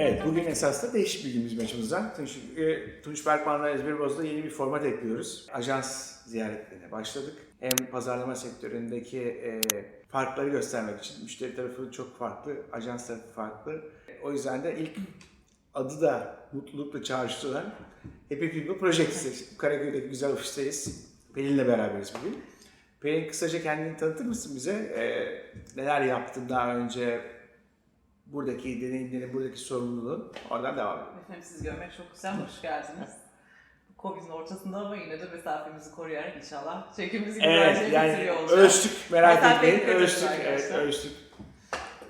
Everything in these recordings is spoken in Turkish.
Evet, bugün esasında değişik bir gün bizim açımızdan. Tunç, e, Tunç Berkman'la Ezber Boz'da yeni bir format ekliyoruz. Ajans ziyaretlerine başladık. Hem pazarlama sektöründeki e, farkları göstermek için. Müşteri tarafı çok farklı, ajans tarafı farklı. O yüzden de ilk adı da mutlulukla çağrıştırılan Happy People Project'i. Karaköy'deki güzel ofisteyiz. Pelin'le beraberiz bugün. Pelin kısaca kendini tanıtır mısın bize? E, neler yaptın daha önce? Buradaki deneyimlerin, buradaki sorumluluğun. Oradan devam edelim. Efendim sizi görmek çok güzel, hoş geldiniz. Covid'in ortasında ama yine de mesafemizi koruyarak inşallah çekimimizi Evet, güzelce yani bitiriyor olacağız. ölçtük merak Mesafeyi etmeyin. Ölçtük, evet, ölçtük.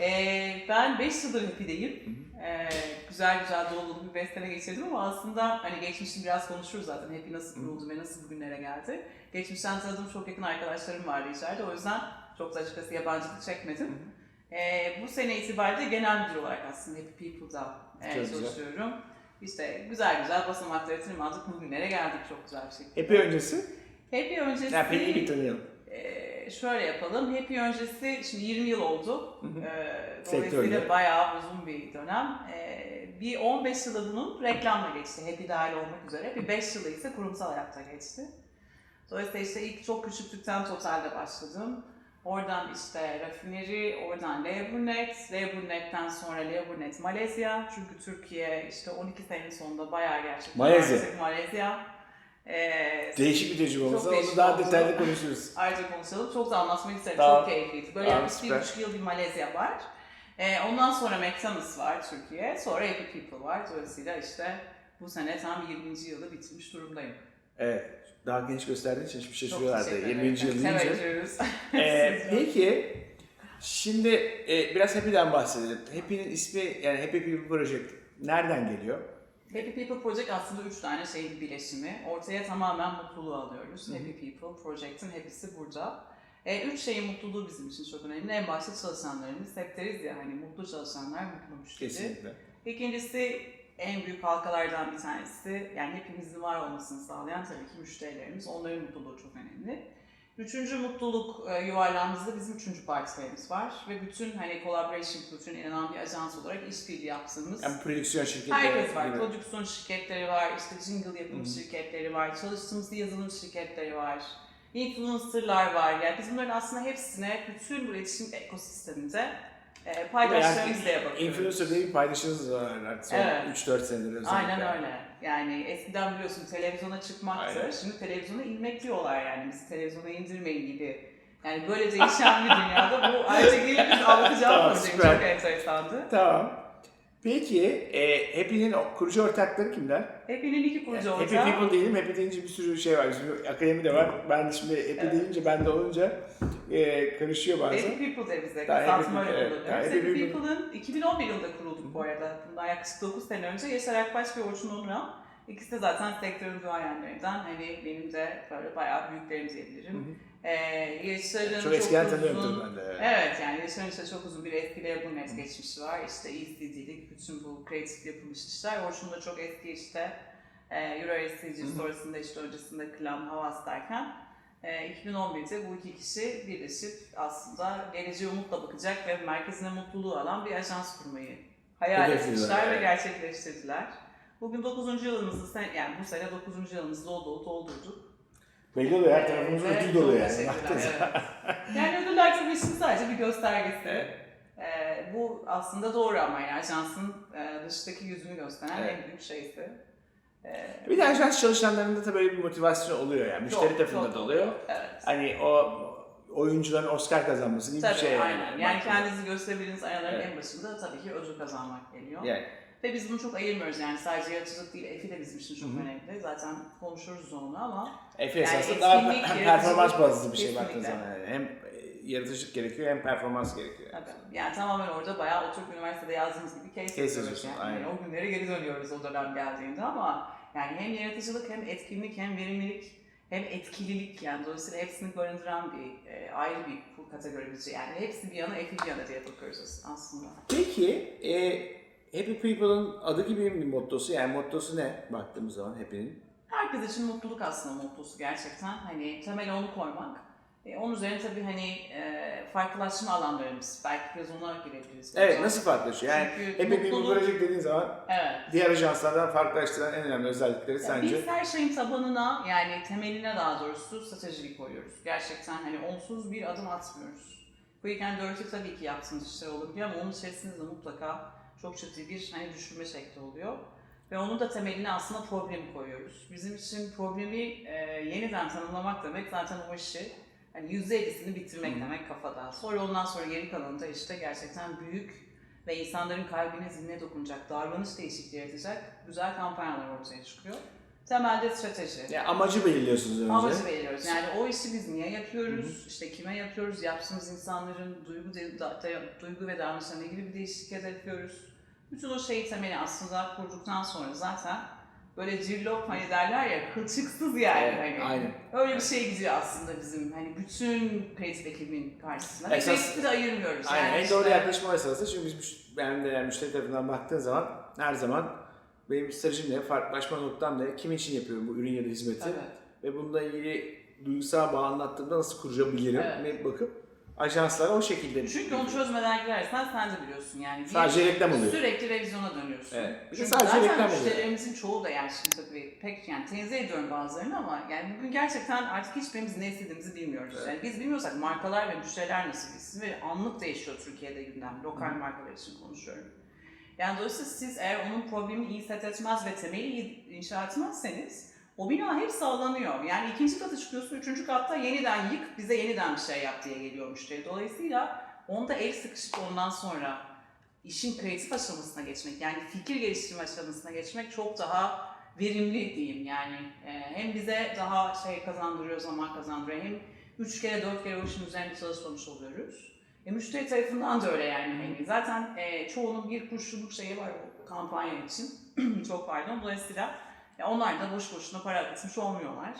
Ee, ben 5 yıldır Happy'deyim. Ee, güzel güzel dolu bir 5 sene geçirdim ama aslında hani geçmişini biraz konuşuruz zaten. Happy nasıl kuruldu ve nasıl bugünlere geldi. Geçmişten tanıdığım çok yakın arkadaşlarım vardı içeride. O yüzden çok da açıkçası yabancılık çekmedim. Ee, bu sene itibariyle genel müdür olarak aslında Happy People'da e, Çok güzel. çalışıyorum. İşte güzel güzel basamakları tırmandık bugünlere geldik çok güzel bir şekilde. Epey öncesi. Happy öncesi... Ya Pelin'i bir tanıyalım. Ee, şöyle yapalım. Happy öncesi şimdi 20 yıl oldu. Ee, Sektörde. dolayısıyla bayağı uzun bir dönem. Ee, bir 15 yılı bunun reklamla geçti. Happy dahil olmak üzere. Bir 5 yılı ise kurumsal hayatta geçti. Dolayısıyla işte ilk çok küçüklükten Total'de başladım. Oradan işte rafineri, oradan Leburnet, Leburnet'ten sonra Leburnet Malezya. Çünkü Türkiye işte 12 senenin sonunda bayağı gerçekten Malezya. artık Malezya. Ee, Değişik bir tecrübe Çok olsa onu daha oldu. detaylı konuşuruz. Ayrıca konuşalım. Çok da anlatmak isterim. Tamam. Çok keyifliydi. Böyle Tamam, bir buçuk yıl bir Malezya var. Ee, ondan sonra McDonald's var Türkiye. Sonra Happy People var. Dolayısıyla işte bu sene tam 20. yılı bitirmiş durumdayım. Evet. Daha genç gösterdiğin için hiçbir şey söylüyorlardı. teşekkür 20. ederim. yıl deyince. Ee, peki, şimdi e, biraz Happy'den bahsedelim. Happy'nin ismi, yani Happy People Project nereden geliyor? Happy People Project aslında üç tane şeyin birleşimi. Ortaya tamamen mutluluğu alıyoruz. Happy People Project'in hepsi burada. E, üç şeyin mutluluğu bizim için çok önemli. En başta çalışanlarımız. Hep deriz ya hani mutlu çalışanlar mutlu müşteri. Kesinlikle. İkincisi en büyük halkalardan bir tanesi yani hepimizin var olmasını sağlayan tabii ki müşterilerimiz. Onların mutluluğu çok önemli. Üçüncü mutluluk e, yuvarlağımızda bizim üçüncü partilerimiz var ve bütün hani collaboration kültürüne inanan bir ajans olarak işbirliği yaptığımız Yani prodüksiyon şirketleri herkes var. gibi. Prodüksiyon şirketleri var, işte jingle yapım şirketleri var, çalıştığımız yazılım şirketleri var, influencerlar var. Yani biz bunların aslında hepsine bütün bu iletişim ekosisteminde e, paydaşlarımızla Yani bakıyoruz. influencer bir paydaşınız var artık son Evet. 3-4 senedir özellikle. Aynen öyle. Yani eskiden biliyorsun televizyona çıkmaktı. Aynen. Şimdi televizyona inmek diyorlar yani. Bizi televizyona indirmeyin gibi. Yani böyle değişen bir dünyada bu ayrıca gelip biz anlatacağım Tamam, çok enteresandı. Tamma. Peki, e, Happy'nin kurucu ortakları kimler? Happy'nin iki kurucu Happy ortağı. People diyelim, Happy deyince bir sürü şey var. Bizim akademi de var. Ben şimdi Happy Evet. deyince, ben de olunca e, karışıyor bazen. Happy People de bize kısaltma Happy öyle evet. kullanıyoruz. Happy Happy People. People'ın 2011 yılında kurulduk bu arada. Bundan yaklaşık 9 sene önce Yaşar Akbaş ve Orçun Onuran. İkisi de zaten sektörün duayenlerinden. Hani benim de böyle bayağı büyüklerim diyebilirim. Ee, Yaşar'ın Çok eskiden tanıyorum ben de. Evet yani Yaşar'ın işte çok uzun bir eskiyle bu net geçmişi var. İşte ECD'lik bütün bu kreatif yapılmış işler. Orçun da çok eski işte e, Euro SCG sonrasında işte öncesinde Klam, Havas derken e, 2011'de bu iki kişi birleşip aslında geleceğe umutla bakacak ve merkezine mutluluğu alan bir ajans kurmayı hayal etmişler ve gerçekleştirdiler. Bugün 9. yılımızı, sen- yani bu sene 9. yılımızı dolu dolu doldurduk. Belli oluyor, her tarafımız Evet, ödül çok dolu yani. evet. Yani ödüller tabii işin sadece bir göstergesi. Ee, bu aslında doğru ama yani ajansın e, dıştaki yüzünü gösteren Evet. en büyük şeysi. Ee, Bir de ajans çalışanlarında da böyle bir motivasyon oluyor yani. Müşteri çok, tarafında çok da oluyor. Evet. Hani o oyuncuların Oscar kazanması gibi Tabii bir şey aynen. Yani Baktığın kendinizi gösterebildiğiniz ayarların Evet. en başında tabii ki ödül kazanmak geliyor. Yani. Ve biz bunu çok ayırmıyoruz yani sadece yaratıcılık değil, EFI de bizim için çok Hı hı. önemli. Zaten konuşuruz onu ama Efe Yani esasında daha hem performans bazlı bir şey kesinlikle. baktığın zaman. Yani. Hem e, yaratıcılık gerekiyor hem performans gerekiyor. Yani. tabii, yani tamamen orada bayağı oturup üniversitede yazdığımız gibi case, Case yazıyoruz yani. aynen. Yani o günlere geri dönüyoruz o dönem geldiğinde ama yani hem yaratıcılık hem etkinlik hem verimlilik hem etkililik yani dolayısıyla hepsini barındıran bir e, ayrı bir kategori bizi yani hepsi bir yana EFI bir yana diye bakıyoruz aslında. Peki e, Happy People'ın adı gibi bir mottosu yani mottosu ne baktığımız zaman Happy'nin? Herkes için mutluluk aslında mottosu gerçekten. Hani temele onu koymak. E, onun üzerine tabii hani e, farklılaşma alanlarımız. Belki biraz ona girebiliriz. Evet nasıl farklılaşıyor? Yani Çünkü Happy People mutluluk- Project dediğin zaman Evet. diğer ajanslardan farklılaştıran en önemli özellikleri Ya sence? Biz her şeyin tabanına yani temeline daha doğrusu strateji koyuyoruz. Gerçekten hani onsuz bir adım atmıyoruz. Quick and Dirty tabii ki yaptığımız işler olabiliyor ama onun içerisinde de mutlaka çok ciddi bir hani düşünme şekli oluyor. Ve onun da temeline aslında problemi koyuyoruz. Bizim için problemi e, yeniden tanımlamak demek zaten o işi hani %50'sini bitirmek demek kafada. Sonra ondan sonra geri kalanında işte gerçekten büyük ve insanların kalbine, zihnine dokunacak, davranış değişikliği yaratacak güzel kampanyalar ortaya çıkıyor. Temelde strateji. Yani amacı belirliyorsunuz önce. Amacı belirliyoruz. Yani o işi biz niye yapıyoruz, işte kime yapıyoruz, yaptığımız insanların duygu, de, da- duygu ve davranışlarına ilgili bir değişiklik hedefliyoruz. Bütün o şeyi temeli aslında kurduktan sonra zaten böyle cillop hani derler ya kılçıksız yani Evet, hani. aynen. Öyle bir şey gidiyor aslında bizim hani bütün kreatif ekibin karşısında. Ve Esas- de ayırmıyoruz. Aynen yani en doğru işte- yaklaşım o esasında çünkü biz yani müşteri tarafından baktığın zaman her zaman benim stratejim ne, farklılaşma noktam ne, kim için yapıyorum bu ürün ya da hizmeti Evet. ve bununla ilgili duygusal bağ anlattığımda nasıl kurabilirim Evet. ve bakıp ajanslara o şekilde Çünkü onu çözmeden girersen sen de biliyorsun yani. Bir- Sadece reklam oluyor. Sürekli revizyona dönüyorsun. Evet. Çünkü sadece zaten reklam oluyor. müşterilerimizin çoğu da yani şimdi tabii pek yani tenzih ediyorum bazılarını ama yani bugün gerçekten artık hiçbirimiz ne istediğimizi bilmiyoruz. Evet. Yani biz bilmiyorsak markalar ve müşteriler nasıl bilsin ve anlık değişiyor Türkiye'de gündem. Lokal markalar için konuşuyorum. Yani dolayısıyla siz eğer onun problemini iyi set etmez ve temeli iyi inşa etmezseniz o bina hep sağlanıyor. Yani ikinci kata çıkıyorsun, üçüncü katta yeniden yık, bize yeniden bir şey yap diye geliyor müşteri. Dolayısıyla onda el sıkışıp ondan sonra işin kreatif aşamasına geçmek, yani fikir geliştirme aşamasına geçmek çok daha verimli diyeyim yani. Ee, hem bize daha şey kazandırıyor, zaman kazandırıyor, hem üç kere, dört kere o işin üzerinde çalışmamış oluyoruz. E, müşteri tarafından da öyle yani. Hani zaten e, çoğunun bir kuruşluk şeyi var o kampanya için. çok pardon. Dolayısıyla e, onlar da boş boşuna para akıtmış olmuyorlar.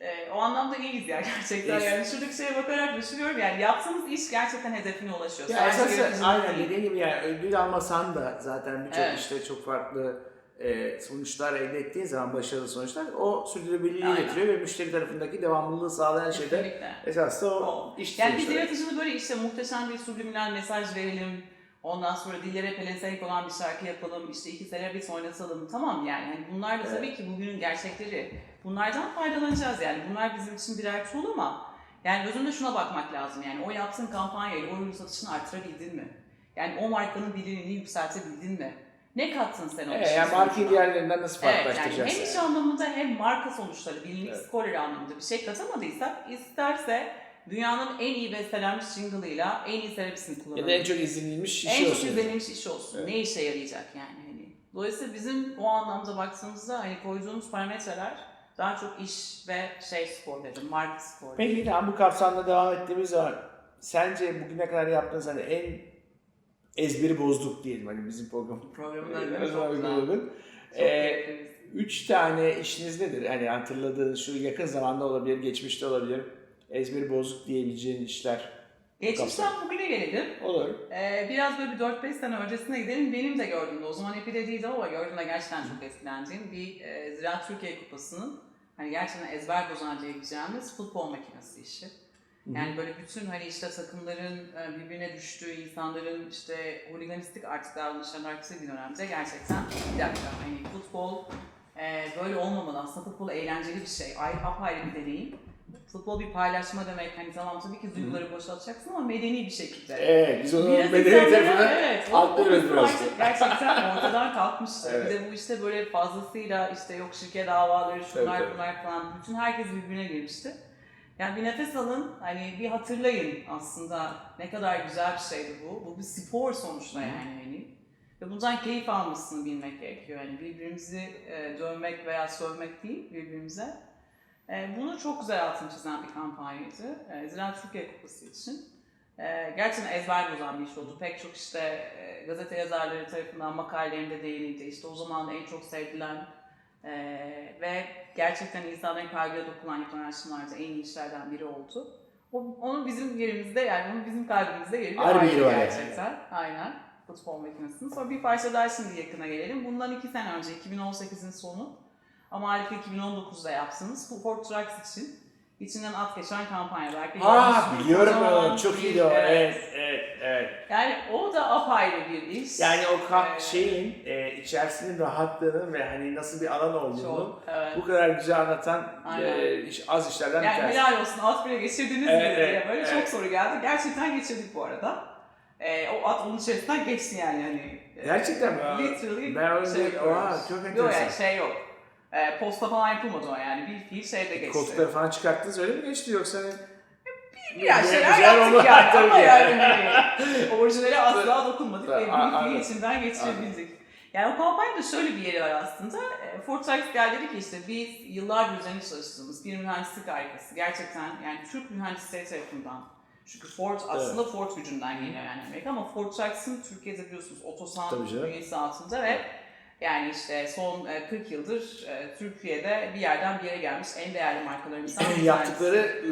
E, o anlamda iyiyiz ya gerçekten. Yani şuradaki şeye bakarak düşünüyorum yani yaptığımız iş gerçekten hedefine ulaşıyor. Ya esas aynen dediğin gibi yani ödül almasan da zaten birçok Evet. işte çok farklı e, sonuçlar elde ettiğin zaman başarılı sonuçlar o sürdürülebilirliği Aynen. getiriyor ve müşteri tarafındaki devamlılığı sağlayan şey de esas da o O. iş Yani biz yaratıcılığı böyle işte muhteşem bir subliminal mesaj verelim. Ondan sonra dillere pelesenk olan bir şarkı yapalım, işte iki selebrit oynatalım. Tamam yani hani bunlar da Evet. tabii ki bugünün gerçekleri. Bunlardan faydalanacağız yani. Bunlar bizim için birer tool ama yani özünde şuna bakmak lazım yani. O yaptığın kampanyayla o ürün satışını artırabildin mi? Yani o markanın bilinirliğini yükseltebildin mi? Ne kattın sen o Evet, işin yani markayı diğerlerinden nasıl Evet yani hem iş anlamında hem marka sonuçları, bilinlik Evet. skorları anlamında bir şey katamadıysak isterse dünyanın en iyi bestelenmiş jingle'ıyla en iyi terapisini kullanalım. ya da en çok izlenilmiş işi En çok olsun. izlenilmiş iş olsun. Evet. Ne işe yarayacak yani hani. Dolayısıyla bizim o anlamda baktığımızda hani koyduğumuz parametreler daha çok iş ve şey skorları, marka skorları. Peki tamam bu kapsamda devam ettiğimiz zaman sence bugüne kadar yaptığınız hani en ezberi bozduk diyelim hani bizim program. Programın. Çok Ee. Üç tane işiniz nedir? Hani hatırladığınız şu yakın zamanda olabilir, geçmişte olabilir. Ezberi bozuk diyebileceğin işler. Geçmişten bugüne gelelim. Olur. Ee, biraz böyle bir 4-5 sene öncesine gidelim. Benim de gördüğümde, o zaman Epi'de değildi ama gördüğümde gerçekten çok etkilendiğim bir e, Ziraat Türkiye Kupası'nın hani gerçekten ezber bozan diyebileceğimiz futbol makinesi işi. Yani böyle bütün hani işte takımların e, birbirine düştüğü, insanların işte huliganistik artık davranışların arttığı bir dönemde gerçekten bir dakika hani futbol e, böyle olmamalı. Aslında futbol eğlenceli bir şey. Ay, apayrı bir deneyim. Futbol bir paylaşma demek. Hani tamam tabii ki duyguları boşaltacaksın ama medeni bir şekilde. Evet, biz onu Biraz medeni tarafına evet, atlıyoruz biraz. artık Gerçekten ortadan kalkmıştı. Evet. Bir de bu işte böyle fazlasıyla işte yok şirket davaları, şunlar tabii. bunlar falan. Bütün herkes birbirine girmişti. Yani bir nefes alın, hani bir hatırlayın aslında ne kadar güzel bir şeydi bu. Bu bir spor sonuçta yani hani. Ve bundan keyif almasını bilmek gerekiyor. Yani birbirimizi e, dövmek veya sövmek değil birbirimize. E, bunu çok güzel altını çizen bir kampanyaydı. E, Ziraat Türkiye Kupası için. E, gerçekten ezber bozan bir iş oldu. Pek çok işte e, gazete yazarları tarafından makalelerinde değinildi. İşte o zaman en çok sevilen e, ve gerçekten insanların kalbine dokunan araştırmalarda en iyi işlerden biri oldu. O, onun bizim yerimizde yani onun bizim kalbimizde yeri bir ayrı yeri var yani. gerçekten. Aynen. Futbol makinesinin. Sonra bir parça daha şimdi yakına gelelim. Bundan iki sene önce 2018'in sonu ama harika 2019'da yaptığımız Ford Trucks için içinden at geçen kampanya. Belki Aa görmüşsünüz. biliyorum Kocaman onu. Çok bir- iyiydi o. evet. Evet, evet. Yani o da apayrı bir iş. Yani o kamp Evet. şeyin e, içerisinin rahatlığını ve hani nasıl bir alan olduğunu çok, evet. bu kadar güzel anlatan Aynen. e, iş, az işlerden bir Yani tanesi. helal olsun at bile geçirdiniz Evet, mi diye evet, böyle evet. çok soru geldi. Gerçekten geçirdik bu arada. Ee, o at onun içerisinden geçti yani hani. e, Gerçekten mi? Literally Ben öyle- şey yapıyoruz. Oha, çok Yok enteresan. yani şey yok. Ee, posta falan yapılmadı o yani. Bir fiil şeyde geçti. Koltukları falan çıkarttınız öyle mi geçti yoksa? Biraz Bir- şeyler güzel yaptık oldu. yani Tabii ama yani. yani hani orijinale asla dokunmadık ve bir fiil anladım. içinden geçirebildik. Yani o kampanyada şöyle bir yeri var aslında. E, Ford Trucks gel dedi ki işte biz yıllardır üzerine çalıştığımız bir mühendislik harikası. Gerçekten yani Türk mühendisleri tarafından. Çünkü Ford aslında Ford gücünden geliyor yani Amerika ama Ford Trucks'ın Türkiye'de biliyorsunuz Tabii otosan canım. bünyesi altında ve yani işte son e, 40 yıldır e, Türkiye'de bir yerden bir yere gelmiş en değerli markalarımızdan bir. Yaptıkları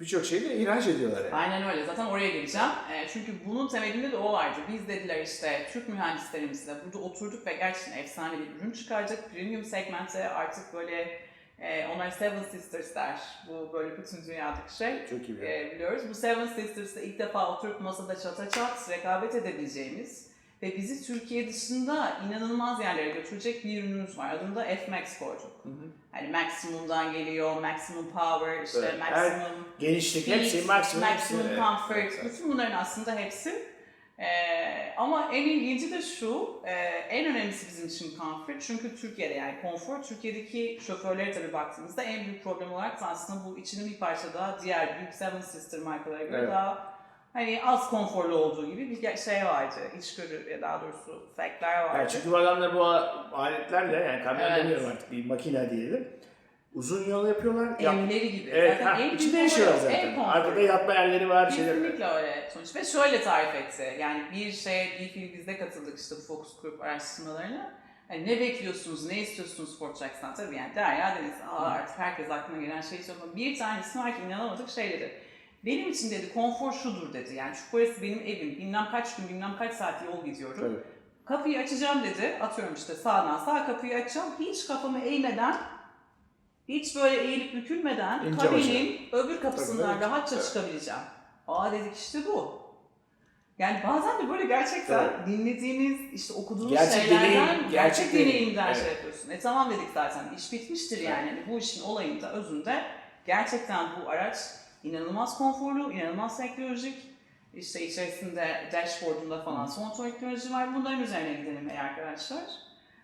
birçok şeyi de ihraç ediyorlar yani. Aynen öyle. Zaten oraya geleceğim. E, çünkü bunun temelinde de o vardı. Biz dediler işte Türk mühendislerimizle burada oturduk ve gerçekten efsane bir ürün çıkardık. Premium segmente artık böyle e, onlar Seven Sisters der. Bu böyle bütün dünyadaki şey. Çok iyi. E, biliyoruz. Bu Seven Sisters'ta ilk defa oturup masada çata çat rekabet edebileceğimiz ve bizi Türkiye dışında inanılmaz yerlere götürecek bir ürünümüz var. Adını da F-Max koyduk. Hı hı. Hani Maximum'dan geliyor, Maximum Power, işte Evet, her- Maximum Genişlik Speed, hepsi maksimum. maximum hepsi- comfort, Evet, evet. bütün bunların aslında hepsi. Ee, ama en ilginci de şu, e, en önemlisi bizim için comfort. Çünkü Türkiye'de yani konfor, Türkiye'deki şoförlere tabii baktığımızda en büyük problem olarak da aslında bu içinin bir parça daha diğer büyük Seven Sister markalara göre Evet. daha hani az konforlu olduğu gibi bir şey vardı. İçgörü daha doğrusu faktler vardı. Yani çünkü bu adamlar bu aletlerle yani kamyon Evet. demiyorum artık bir makine diyelim. Uzun yol yapıyorlar. Yap- Evleri gibi. Evet, zaten ha, en içinde yaşıyorlar zaten. Arkada yatma yerleri var. Şeyler. Kesinlikle öyle sonuç. Ve şöyle tarif etti. Yani bir şey, bir fiil bizde katıldık işte bu Focus Group araştırmalarına. Hani ne bekliyorsunuz, ne istiyorsunuz Tracks'tan? Tabii yani Derya Deniz, aa artık herkes aklına gelen şey söylüyor. Bir tanesi var ki inanamadık şey dedi. Benim için dedi konfor şudur dedi. Yani çünkü burası benim evim. Bilmem kaç gün, bilmem kaç saat yol gidiyorum. Tabii. Kapıyı açacağım dedi. Atıyorum işte sağdan sağ kapıyı açacağım. Hiç kafamı eğmeden, hiç böyle eğilip bükülmeden İnce kabinin öbür kapısından Tabii, rahatça Evet. çıkabileceğim. Aa dedik işte bu. Yani bazen de böyle gerçekten Evet. dinlediğiniz, işte okuduğunuz Gerçek şeylerden, deneyim, gerçek, gerçek deneyim. deneyimden Evet. şey yapıyorsun. E tamam dedik zaten, iş bitmiştir yani. Hani bu işin olayında, özünde gerçekten bu araç inanılmaz konforlu, inanılmaz teknolojik. İşte içerisinde dashboard'unda falan son teknoloji var. Bunların üzerine gidelim ey arkadaşlar.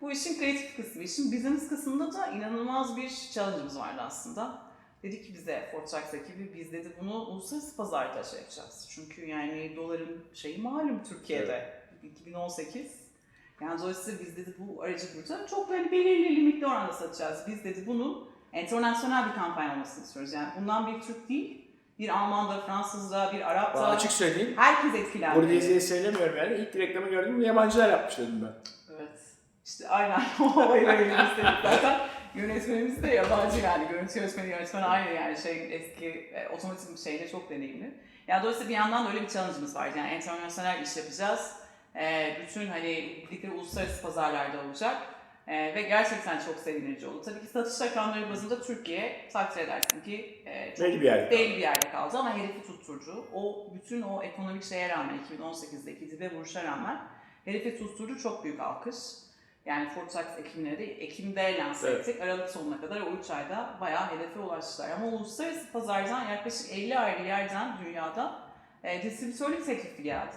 Bu işin kreatif kısmı. İşin business kısmında da inanılmaz bir challenge'ımız vardı aslında. Dedi ki bize Ford Trucks ekibi biz dedi bunu uluslararası pazarda şey yapacağız. Çünkü yani doların şeyi malum Türkiye'de. 2018. Yani dolayısıyla biz dedi bu aracı burada çok böyle belirli limitli oranda satacağız. Biz dedi bunun internasyonel bir kampanya olmasını istiyoruz. Yani bundan bir Türk değil, bir Alman'da, Fransız'da, bir Arap'ta, Bana açık söyleyeyim. herkes etkilendi. Burada diye söylemiyorum yani. İlk reklamı gördüm yabancılar yapmış dedim ben. Evet. İşte aynen o havayı verelim istedik zaten. Yönetmenimiz de yabancı yani. Görüntü yönetmeni yönetmen aynı yani şey eski e, otomotiv şeyde çok deneyimli. Yani dolayısıyla bir yandan da öyle bir challenge'ımız vardı. Yani internasyonel iş yapacağız. E, bütün hani birlikte uluslararası pazarlarda olacak. E, ve gerçekten çok sevindirici oldu. Tabii ki satış rakamları bazında Türkiye takdir edersin ki e, çok Belli bir yerde. belli bir yerde kaldı ama hedefi tutturdu. O bütün o ekonomik şeye rağmen 2018'deki dibe vuruşa rağmen hedefi tutturdu çok büyük alkış. Yani Ford Trucks Ekim'leri de Ekim'de lanse Evet. ettik. Aralık sonuna kadar o 3 ayda bayağı hedefe ulaştılar. Ama uluslararası pazardan yaklaşık 50 ayrı yerden dünyada e, distribütörlük teklifi geldi.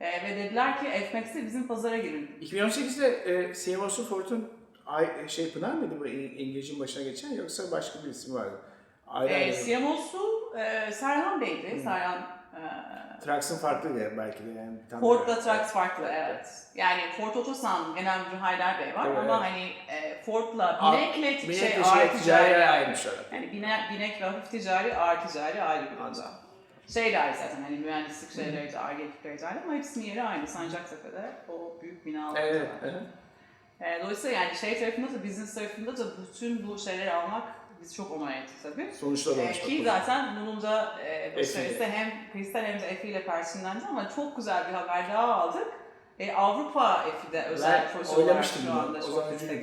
E, ve dediler ki F-Max'e bizim pazara girin. 2018'de e, CMO'su Ford'un Ay, şey Pınar mıydı bu İng- İngilizce'nin başına geçen yoksa başka bir isim vardı? Ayrı E, ayrı. CMO'su e, Serhan Bey'di. Hı. Serhan e, Trucks'ın farklı ya belki de yani. Tam Ford'la. Trax farklı evet. Yani Ford Otosan genel müdürü Haydar Bey var Evet, ama evet. hani e, Ford'la binekle Binek şey ağır şey, ticari ticari ayrı. ayrılmışlar. Yani bine, binek ve hafif ticari, ağır ticari ayrı bir anda. Şey de ayrı zaten hani mühendislik şeyleri de ayrı ekipleri de ayrı ama hepsinin yeri aynı Sancaktepe'de o büyük binalar Evet. var. evet. E, dolayısıyla yani şey tarafında da business tarafında da bütün bu şeyleri almak biz çok onay ettik tabii. Sonuçlar Ee, olmuş. ki zaten bunun da e, başarısı hem Kristal hem de Efi ile karşılandı ama çok güzel bir haber daha aldık. E, Avrupa Efi'de özel Ben proje olarak şu anda çok liste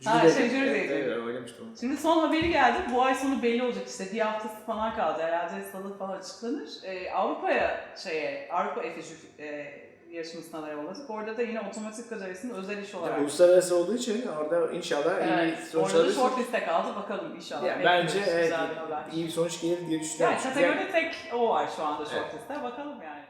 girdi. Ha, Jüri- şey, jüri Evet, değil. evet. Şimdi son haberi geldi. Bu ay sonu belli olacak işte. Bir haftası falan kaldı. Herhalde salı falan açıklanır. Ee, Avrupa'ya şeye, Avrupa FSÜ e, yarışmasına aday olacak. Orada da yine otomatik kariyerisinin özel iş olarak. Yani uluslararası olduğu için orada inşallah iyi Evet, bir sonuç orada da alırız. short liste kaldı. Bakalım inşallah. Yani bence evet, iyi bir sonuç gelir diye düşünüyorum. Yani kategoride tek o var şu anda short Evet. liste. Bakalım yani.